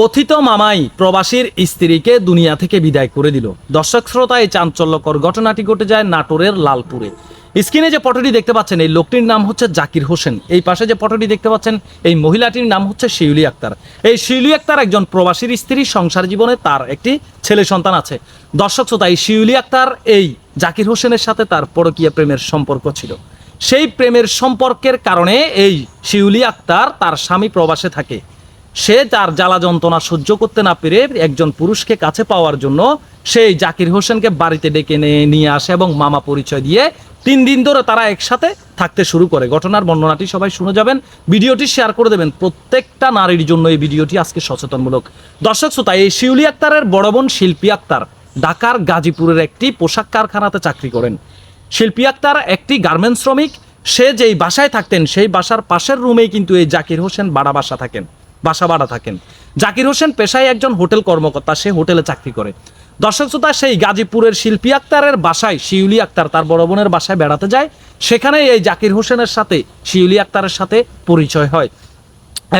কথিত মামাই প্রবাসীর স্ত্রীকে দুনিয়া থেকে বিদায় করে দিল। দর্শক শ্রোতা, এই চাঞ্চল্যকর ঘটনাটি ঘটে যায় নাটোরের লালপুরে। স্ক্রিনে যে ফটোটি দেখতে পাচ্ছেন, এই লোকটির নাম হচ্ছে জাকির হোসেন। এই পাশে যে ফটোটি দেখতে পাচ্ছেন, এই মহিলাটির নাম হচ্ছে শিউলি আক্তার। এই শিউলি আক্তার একজন প্রবাসীর স্ত্রী, সংসার জীবনে তার একটি ছেলে সন্তান আছে। দর্শক শ্রোতা, এই শিউলি আক্তার, এই জাকির হোসেনের সাথে তার পরকীয়া প্রেমের সম্পর্ক ছিল। সেই প্রেমের সম্পর্কের কারণে এই শিউলি আক্তার তার স্বামী প্রবাসে থাকে। সে তার জ্বালা যন্ত্রণা সহ্য করতে না পেরে একজন পুরুষকে কাছে পাওয়ার জন্য সেই জাকির হোসেনকে বাড়িতে ডেকে নিয়ে আসে এবং মামা পরিচয় দিয়ে তিন দিন ধরে তারা একসাথে থাকতে শুরু করে। ঘটনার বর্ণনাটি সবাই শুনে যাবেন। ভিডিওটি শেয়ার করে দেবেন। প্রত্যেকটা নারীর জন্য এই ভিডিওটি আজকে সচেতনমূলক। দর্শক শ্রোতা, এই শিউলি আক্তারের বড় বোন শিল্পী আক্তার ঢাকার গাজীপুরের একটি পোশাক কারখানাতে চাকরি করেন। শিল্পী আক্তার একটি গার্মেন্টস শ্রমিক। সে যেই বাসায় থাকতেন, সেই বাসার পাশের রুমেই কিন্তু এই জাকির হোসেন বাড়া বাসা থাকেন। বাসা ভাড়া থাকেন। জাকির হোসেন পেশায় একজন হোটেল কর্মকর্তা, সে হোটেলে চাকরি করে। দর্শক শ্রোতা, সেই গাজীপুরের শিল্পী আক্তারের বাসায় শিউলি আক্তার তার বড় বোনের বাসায় বেড়াতে যায়। সেখানে এই জাকির হোসেনের সাথে, শিউলি আক্তারের সাথে পরিচয় হয়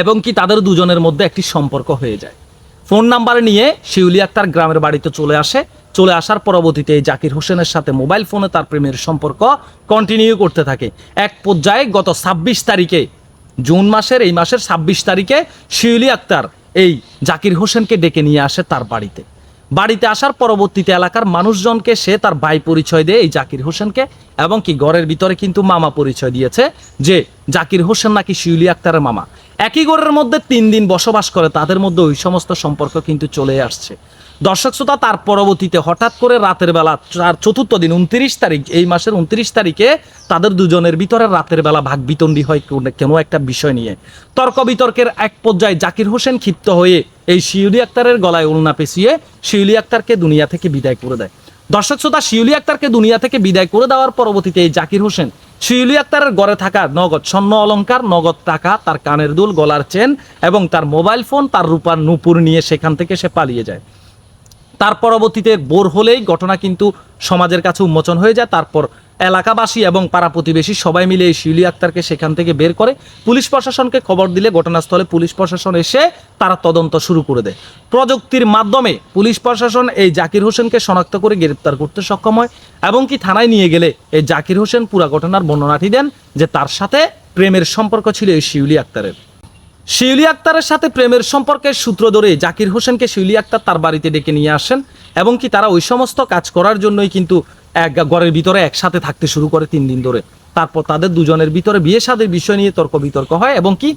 এবং কি তাদের দুজনের মধ্যে একটি সম্পর্ক হয়ে যায়। ফোন নাম্বার নিয়ে শিউলি আক্তার গ্রামের বাড়িতে চলে আসে। চলে আসার পরবর্তীতে এই জাকির হোসেনের সাথে মোবাইল ফোনে তার প্রেমের সম্পর্ক কন্টিনিউ করতে থাকে। এক পর্যায়ে গত ছাব্বিশ তারিখে জুন মাসের, এই মাসের ছাব্বিশ তারিখে শিউলি আক্তার এই জাকির হোসেনকে ডেকে নিয়ে আসে তার বাড়িতে। বাড়িতে আসার পরবর্তীতে এলাকার মানুষজনকে সে তার ভাই পরিচয় দেয় এই জাকির হোসেনকে এবং কি ঘরের ভিতরে কিন্তু মামা পরিচয় দিয়েছে যে জাকির হোসেন নাকি শিউলি আক্তারের মামা। একই ঘরের মধ্যে তিন দিন বসবাস করে, তাদের মধ্যে ওই সমস্ত সম্পর্ক কিন্তু চলে আসছে। দর্শক শ্রোতা, তার পরবর্তীতে হঠাৎ করে রাতের বেলা তার চতুর্থ দিন উনত্রিশ তারিখ, এই মাসের উনত্রিশ তারিখে তাদের দুজনের ভিতরে রাতের বেলা ভাগ বিতণ্ডি হয় কোনো- একটা বিষয় নিয়ে। তর্ক বিতর্কের এক পর্যায়ে জাকির হোসেন ক্ষিপ্ত হয়ে এই শিউলি আক্তারের গলায় উলনা পেঁচিয়ে শিউলি আক্তারকে দুনিয়া থেকে বিদায় করে দেয়। দর্শক শ্রোতা, শিউলি আক্তারকে দুনিয়া থেকে বিদায় করে দেওয়ার পরবর্তীতে এই জাকির হোসেন শিউলি আক্তারের ঘরে থাকা নগদ স্বর্ণ অলংকার, নগদ টাকা, তার কানের দুল, গলার চেন এবং তার মোবাইল ফোন, তার রূপার নুপুর নিয়ে সেখান থেকে সে পালিয়ে যায়। তার পরবর্তীতে বোর হলেই ঘটনা কিন্তু সমাজের কাছে উন্মোচন হয়ে যায়। তারপর এলাকাবাসী এবং পাড়া প্রতিবেশী সবাই মিলে এই শিউলি আক্তারকে সেখান থেকে বের করে পুলিশ প্রশাসনকে খবর দিলে ঘটনাস্থলে পুলিশ প্রশাসন এসে তারা তদন্ত শুরু করে দেয়। প্রযুক্তির মাধ্যমে পুলিশ প্রশাসন এই জাকির হোসেনকে শনাক্ত করে গ্রেপ্তার করতে সক্ষম হয় এবং কি থানায় নিয়ে গেলে এই জাকির হোসেন পুরা ঘটনার বর্ণনাটি দেন যে তার সাথে প্রেমের সম্পর্ক ছিল এই শিউলি আক্তারের। শিউলি আক্তারের সাথে প্রেমের সম্পর্কের সূত্র ধরে জাকির হোসেনকে শিউলি আক্তার তার বাড়িতে ডেকে নিয়ে আসেন, এবং কি তারা ওই সমস্ত কাজ করার জন্যই কিন্তু এক ঘরের ভিতরে একসাথে থাকতে শুরু করে তিন দিন ধরে। তারপর তাদের দুজনের ভিতরে বিয়ে সাদের বিষয় নিয়ে তর্ক বিতর্ক হয়, এবং কি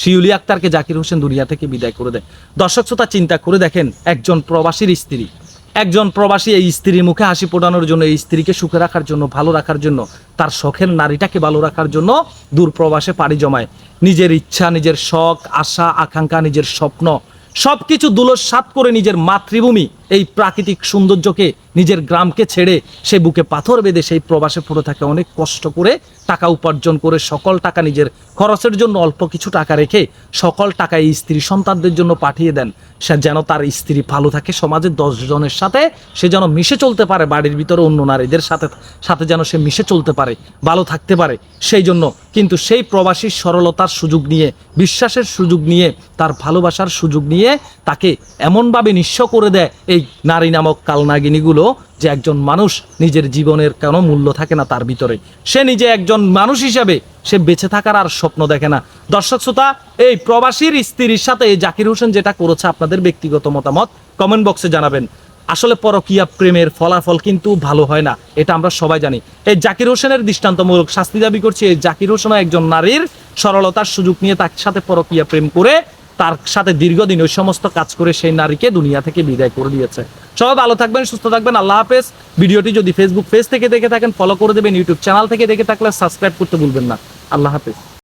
শিউলি আক্তারকে জাকির হোসেন দুনিয়া থেকে বিদায় করে দেয়। দর্শক শ্রোতা, চিন্তা করে দেখেন, একজন প্রবাসীর স্ত্রী। একজন প্রবাসী এই স্ত্রীর মুখে হাসি ফোটানোর জন্য, এই স্ত্রীকে সুখে রাখার জন্য, ভালো রাখার জন্য, তার শখের নারীটাকে ভালো রাখার জন্য দূর প্রবাসে পাড়ি জমায়। নিজের ইচ্ছা, নিজের শখ, আশা, আকাঙ্ক্ষা, নিজের স্বপ্ন সব সবকিছু দুলসাত করে নিজের মাতৃভূমি এই প্রাকৃতিক সৌন্দর্যকে নিজের গ্রামকে ছেড়ে সে বুকে পাথর বেঁধে সেই প্রবাসে পড়ে থাকে। অনেক কষ্ট করে টাকা উপার্জন করে সকল টাকা নিজের খরচের জন্য অল্প কিছু টাকা রেখে সকল টাকা এই স্ত্রী সন্তানদের জন্য পাঠিয়ে দেন। সে যেন তার স্ত্রী ভালো থাকে সমাজের দশ জনের সাথে সে যেন মিশে চলতে পারে, বাড়ির ভিতরে অন্য নারীদের সাথে সাথে যেন সে মিশে চলতে পারে, ভালো থাকতে পারে। সেই জন্য কিন্তু সেই প্রবাসীর সরলতার সুযোগ নিয়ে, বিশ্বাসের সুযোগ নিয়ে, তার ভালোবাসার সুযোগ নিয়ে তাকে এমনভাবে নিঃস্ব করে দেয়, এই নারী নামক কালনাগিনীগুলো যে একজন মানুষ নিজের জীবনের কোনো মূল্য থাকে না তার ভিতরে। সে নিজে একজন মানুষ হিসাবে সে বেঁচে থাকার আর স্বপ্ন দেখে না। দর্শক শ্রোতা, এই প্রবাসীর স্ত্রীর সাথে এই জাকির হোসেন যেটা করেছে আপনাদের ব্যক্তিগত মতামত কমেন্ট বক্সে জানাবেন। আসলে পরকীয়া প্রেমের ফলাফল কিন্তু ভালো হয় না, এটা আমরা সবাই জানি। এই জাকির হোসেনের দৃষ্টান্তমূলক শাস্তি দাবি করছি এই জাকির হোসেন একজন নারীর সরলতার সুযোগ নিয়ে তার সাথে পরকীয়া প্রেম করে তার সাথে দীর্ঘদিন ওই সমস্ত কাজ করে সেই নারীকে দুনিয়া থেকে বিদায় করে দিয়েছে। সবাই ভালো থাকবেন, সুস্থ থাকবেন, আল্লাহ হাফেজ। ভিডিওটি যদি ফেসবুক পেজ থেকে দেখে থাকেন ফলো করে দেবেন ইউটিউব চ্যানেল থেকে দেখে থাকলে সাবস্ক্রাইব করতে ভুলবেন না। আল্লাহ হাফেজ।